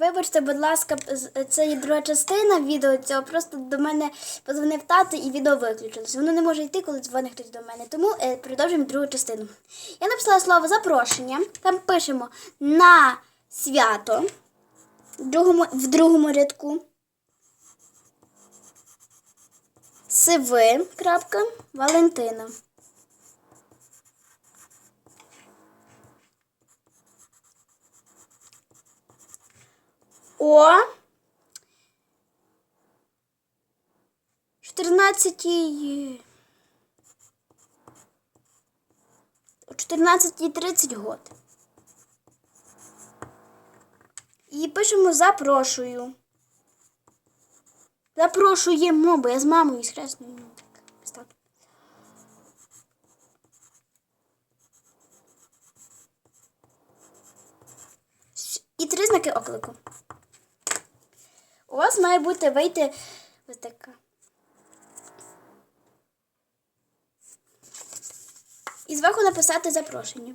Вибачте, будь ласка, це є друга частина відео цього. Просто до мене подзвонив тато і відео виключилось. Воно не може йти, коли дзвонить хтось до мене. Тому е, продовжуємо другу частину. Я написала слово запрошення. Там пишемо на свято другому, в другому рядку. Сиви. Крапка, Валентина. О 14 о 14.30 год. І пишемо запрошую. Запрошуємо, бо я з мамою. Щ- І три знаки оклику. У вас має бути вийти ось така. І зверху написати запрошення.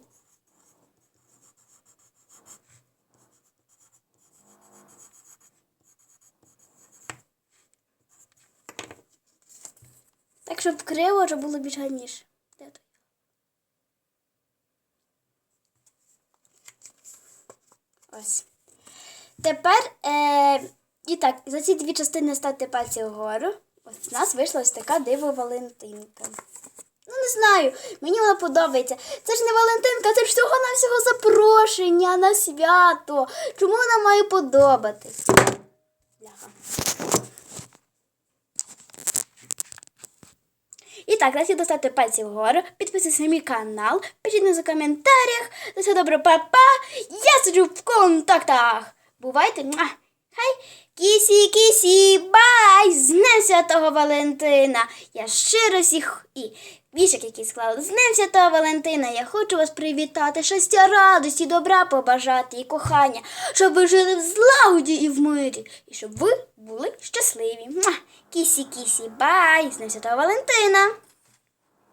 Так, щоб криво, щоб було більш гарніше. Ось. Тепер е, і так, за ці дві частини ставте пальці вгору. Ось в нас вийшла ось така диво Валентинка. Ну, не знаю, мені вона подобається. Це ж не Валентинка, це ж всього-навсього запрошення на свято. Чому вона має подобатись? І так, дайте достати пальці вгору, підписуйтесь на мій канал, пишіть нас у коментарях. На все добре, па-па. Я сиджу в контактах. Бувайте. Хай кісі, кісі, бай! З Днем Святого Валентина! Я щиро всіх і вішок, який склали. З Днем Святого Валентина! Я хочу вас привітати, щастя, радості, добра побажати і кохання, щоб ви жили в злагоді і в мирі, і щоб ви були щасливі. Кісі, кісі, бай! З Днем Святого Валентина!